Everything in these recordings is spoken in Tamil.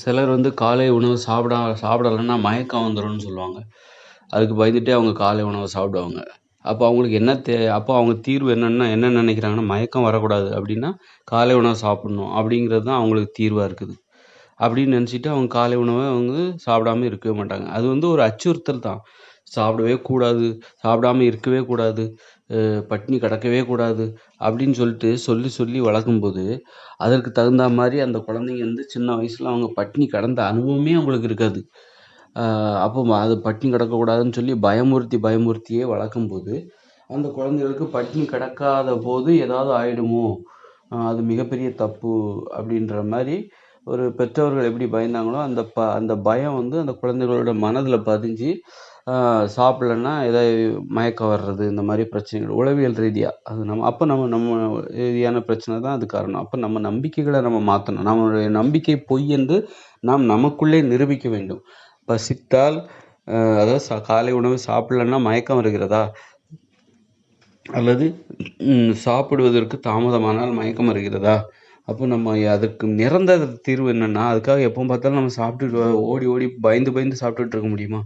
சிலர் வந்து காலை உணவு சாப்பிடா சாப்பிடலன்னா மயக்கம் வந்துடும்னு சொல்லுவாங்க. அதுக்கு பயந்துட்டே அவங்க காலை உணவை சாப்பிடுவாங்க. அப்போ அவங்களுக்கு என்ன தே அப்போ அவங்க தீர்வு என்னென்னா என்ன நினைக்கிறாங்கன்னா மயக்கம் வரக்கூடாது அப்படின்னா காலை உணவு சாப்பிட்ணும் அப்படிங்கிறது தான் அவங்களுக்கு தீர்வாக இருக்குது. அப்படின்னு நினச்சிட்டு அவங்க காலை உணவை வந்து சாப்பிடாம இருக்கவே மாட்டாங்க. அது வந்து ஒரு அச்சுறுத்தல் தான். சாப்பிடவே கூடாது சாப்பிடாம இருக்கவே கூடாது பட்டினி கிடக்கவே கூடாது அப்படின்னு சொல்லிட்டு சொல்லி சொல்லி வளர்க்கும்போது அதற்கு தகுந்த மாதிரி அந்த குழந்தைங்க வந்து சின்ன வயசில் அவங்க பட்டினி கடந்த அனுபவமே அவங்களுக்கு இருக்காது. அப்போ அது பட்டினி கிடக்கக்கூடாதுன்னு சொல்லி பயமுறுத்தி பயமுறுத்தியே வளர்க்கும்போது அந்த குழந்தைகளுக்கு பட்டினி கிடக்காத போது ஏதாவது ஆயிடுமோ? அது மிகப்பெரிய தப்பு அப்படின்ற மாதிரி ஒரு பெற்றோர்கள் எப்படி பயந்தாங்களோ அந்த ப அந்த பயம் வந்து அந்த குழந்தைகளோட மனதில் பதிஞ்சு சாப்பிட்லன்னா ஏதாவது மயக்கம் வர்றது இந்த மாதிரி பிரச்சனைகள் உளவியல் ரீதியாக அது நம்ம அப்போ நம்ம நம்ம ரீதியான பிரச்சனை தான் அது காரணம். அப்போ நம்ம நம்பிக்கைகளை நம்ம மாற்றணும் நம்மளுடைய நம்பிக்கை பொய் என்று நாம் நமக்குள்ளே நிரூபிக்க வேண்டும். பசித்தால் அதாவது ச காலை உணவு சாப்பிட்லன்னா மயக்கம் வருகிறதா? அல்லது சாப்பிடுவதற்கு தாமதமானால் மயக்கம் வருகிறதா? அப்போ நம்ம அதுக்கு நிரந்தர தீர்வு என்னென்னா அதுக்காக எப்போ பார்த்தாலும் நம்ம சாப்பிட்டுட்டு ஓடி ஓடி பயந்து பயந்து சாப்பிட்டுட்டு இருக்க முடியுமா?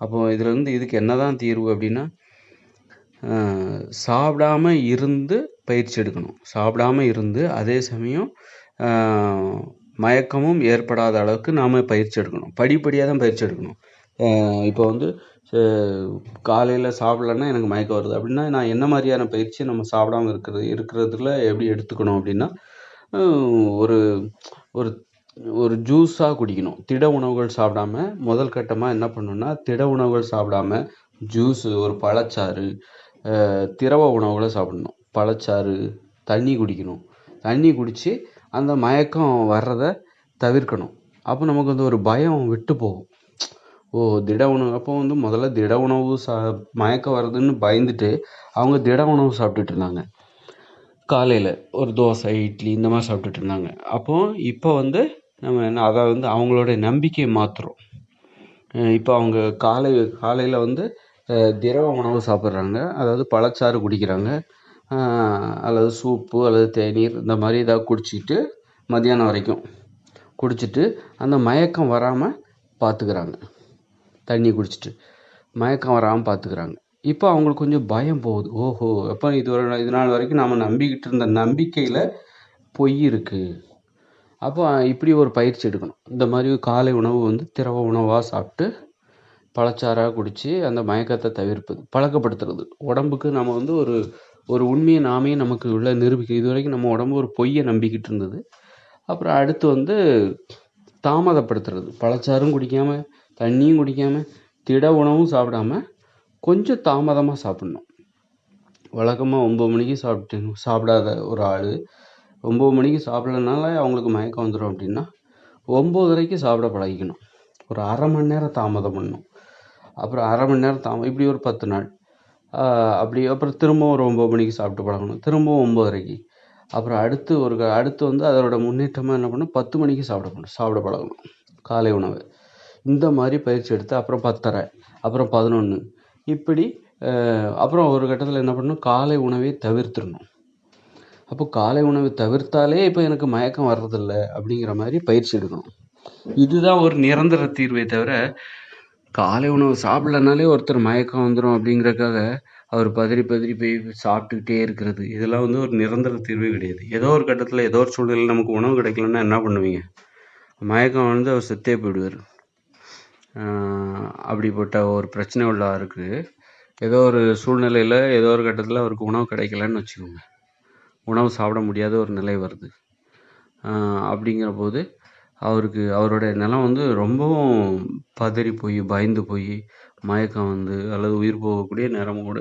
அப்போ இதுலேருந்து இதுக்கு என்ன தான் தீர்வு அப்படின்னா சாப்பிடாம இருந்து பயிற்சி எடுக்கணும். சாப்பிடாம இருந்து அதே சமயம் மயக்கமும் ஏற்படாத அளவுக்கு நாம் பயிற்சி எடுக்கணும். படிப்படியாக தான் பயிற்சி எடுக்கணும். இப்போ வந்து காலையில் சாப்பிட்லன்னா எனக்கு மயக்கம் வருது. அப்படின்னா நான் என்ன மாதிரியான பயிற்சியை நம்ம சாப்பிடாம இருக்கிறது இருக்கிறதுல எப்படி எடுத்துக்கணும் அப்படின்னா ஒரு ஒரு ஒரு ஜூஸாக குடிக்கணும். திட உணவுகள் சாப்பிடாம முதல் கட்டமாக என்ன பண்ணணும்னா திட உணவுகள் சாப்பிடாம ஜூஸு ஒரு பழச்சாறு திரவ உணவுகளை சாப்பிடணும். பழச்சாறு தண்ணி குடிக்கணும். தண்ணி குடித்து அந்த மயக்கம் வர்றதை தவிர்க்கணும். அப்போ நமக்கு வந்து ஒரு பயம் விட்டு போகும். ஓ திட உணவு அப்போ வந்து முதல்ல திட உணவு சா மயக்கம் வருதுன்னு பயந்துட்டு அவங்க திட உணவு சாப்பிட்டுட்டு இருந்தாங்க. காலையில் ஒரு தோசை இட்லி இந்த மாதிரி சாப்பிட்டுட்டு இருந்தாங்க. அப்போது இப்போ வந்து நம்ம என்ன அதை வந்து அவங்களோட நம்பிக்கையை மாற்றுறோம் இப்போ அவங்க காலை காலையில் வந்து திரவ உணவு சாப்பிட்றாங்க. அதாவது பழச்சாறு குடிக்கிறாங்க. அல்லது சூப்பு அல்லது தேநீர் இந்த மாதிரி ஏதாவது குடிச்சிட்டு மதியானம் வரைக்கும் குடிச்சிட்டு அந்த மயக்கம் வராமல் பார்த்துக்கிறாங்க தண்ணி குடிச்சிட்டு மயக்கம் வராமல் பார்த்துக்கிறாங்க இப்போ அவங்களுக்கு கொஞ்சம் பயம் போகுது. ஓஹோ அப்போ இது இது நாள் வரைக்கும் நாம் நம்பிக்கிட்டு இருந்த நம்பிக்கையில் பொய் இருக்குது அப்போ இப்படி ஒரு பயிற்சி எடுக்கணும். இந்த மாதிரி காலை உணவு வந்து திரவ உணவாக சாப்பிட்டு பழச்சாறாக குடித்து அந்த மயக்கத்தை தவிர்ப்பது பழக்கப்படுத்துறது. உடம்புக்கு நம்ம வந்து ஒரு ஒரு உண்மையை நாமே நமக்கு உள்ள நிரூபிக்க இது வரைக்கும் நம்ம உடம்பு ஒரு பொய்யை நம்பிக்கிட்டு இருந்தது. அப்புறம் அடுத்து வந்து தாமதப்படுத்துறது. பழச்சாறும் குடிக்காமல் தண்ணியும் குடிக்காமல் திட உணவும் சாப்பிடாம கொஞ்சம் தாமதமாக சாப்பிட்ணும். வழக்கமாக ஒம்பது மணிக்கு சாப்பிட்டு சாப்பிடாத ஒரு ஆள் ஒம்பது மணிக்கு சாப்பிட்லனால அவங்களுக்கு மயக்கம் வந்துடும் அப்படின்னா ஒம்போதரைக்கு சாப்பிட பழகிக்கணும். ஒரு அரை மணி நேரம் தாமதம் பண்ணணும் அப்புறம் அரை மணி நேரம் தாமதம் இப்படி ஒரு பத்து நாள். அப்படி அப்புறம் திரும்பவும் ஒரு ஒம்பது மணிக்கு சாப்பிட்டு பழகணும். திரும்பவும் ஒம்போதரைக்கு. அப்புறம் அடுத்து ஒரு அடுத்து வந்து அதோட முன்னேற்றமாக என்ன பண்ணணும்? பத்து மணிக்கு சாப்பிட சாப்பிட பழகணும். காலை உணவு. இந்த மாதிரி பயிற்சி எடுத்து அப்புறம் பத்தரை அப்புறம் பதினொன்று இப்படி அப்புறம் ஒரு கட்டத்தில் என்ன பண்ணணும்? காலை உணவை தவிர்த்துடணும். அப்போ காலை உணவை தவிர்த்தாலே இப்போ எனக்கு மயக்கம் வர்றதில்ல அப்படிங்கிற மாதிரி பயிற்சி எடுக்கணும். இதுதான் ஒரு நிரந்தர தீர்வே தவிர காலை உணவு சாப்பிடலனாலே ஒருத்தர் மயக்கம் வந்துடும் அப்படிங்கிறக்காக அவர் பதறி பதறி போய் சாப்பிட்டுக்கிட்டே இருக்கிறது. இதெல்லாம் வந்து ஒரு நிரந்தர தீர்வே கிடையாது. ஏதோ ஒரு கட்டத்தில் ஏதோ ஒரு சூழ்நிலையில் நமக்கு உணவு கிடைக்கலன்னா என்ன பண்ணுவீங்க? மயக்கம் வந்து அவர் செத்தே போயிடுவார். அப்படிப்பட்ட ஒரு பிரச்சனை உள்ளவருக்கு ஏதோ ஒரு சூழ்நிலையில் ஏதோ ஒரு கட்டத்தில் அவருக்கு உணவு கிடைக்கலன்னு வச்சுக்கோங்க. உணவு சாப்பிட முடியாத ஒரு நிலை வருது. அப்படிங்கிற போது அவருக்கு அவருடைய நிலம் வந்து ரொம்பவும் பதறி போய் பயந்து போய் மயக்கம் வந்து அல்லது உயிர் போகக்கூடிய நிலம கூட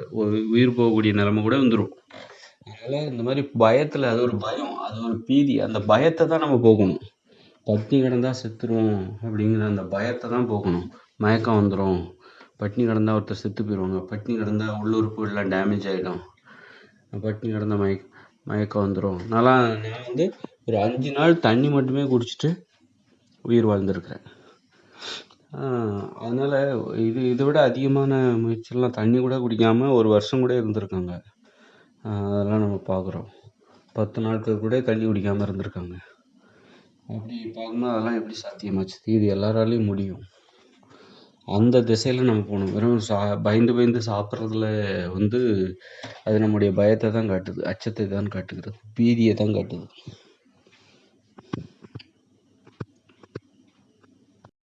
உயிர் போகக்கூடிய நிலம கூட வந்துடும் அதனால் இந்த மாதிரி பயத்தில் அது ஒரு பயம் அது ஒரு பீதி. அந்த பயத்தை தான் நம்ம போகணும். பட்னி கிடந்தால் செத்துருவோம் அப்படிங்கிற அந்த பயத்தை தான் போகணும். மயக்கம் வந்துடும் பட்னி கிடந்தா ஒருத்தர் செத்து போயிடுவாங்க பட்டினி கிடந்தா உள்ளுறுப்புகள்லாம் டேமேஜ் ஆகிடும் பட்னி கிடந்த மயக்கம் மயக்கம் வந்துடும் நல்லா நான் வந்து ஒரு அஞ்சு நாள் தண்ணி மட்டுமே குடிச்சிட்டு உயிர் வாழ்ந்திருக்கிறேன். அதனால் இது இதை விட அதிகமான முயற்சியெல்லாம் தண்ணி கூட குடிக்காமல் ஒரு வருஷம் கூட இருந்திருக்காங்க. அதெல்லாம் நம்ம பார்க்குறோம். பத்து நாட்கள் கூட தண்ணி குடிக்காமல் இருந்திருக்காங்க. அப்படி பார்க்கும்போது அதெல்லாம் எப்படி சாத்தியமாச்சு? இது எல்லாராலையும் முடியும். அந்த திசையில் நம்ம போகணும். வெறும் சா பயந்து பயந்து சாப்பிட்றதுல வந்து அது நம்முடைய பயத்தை தான் காட்டுது அச்சத்தை தான் காட்டுகிறது பீதியை தான் காட்டுது.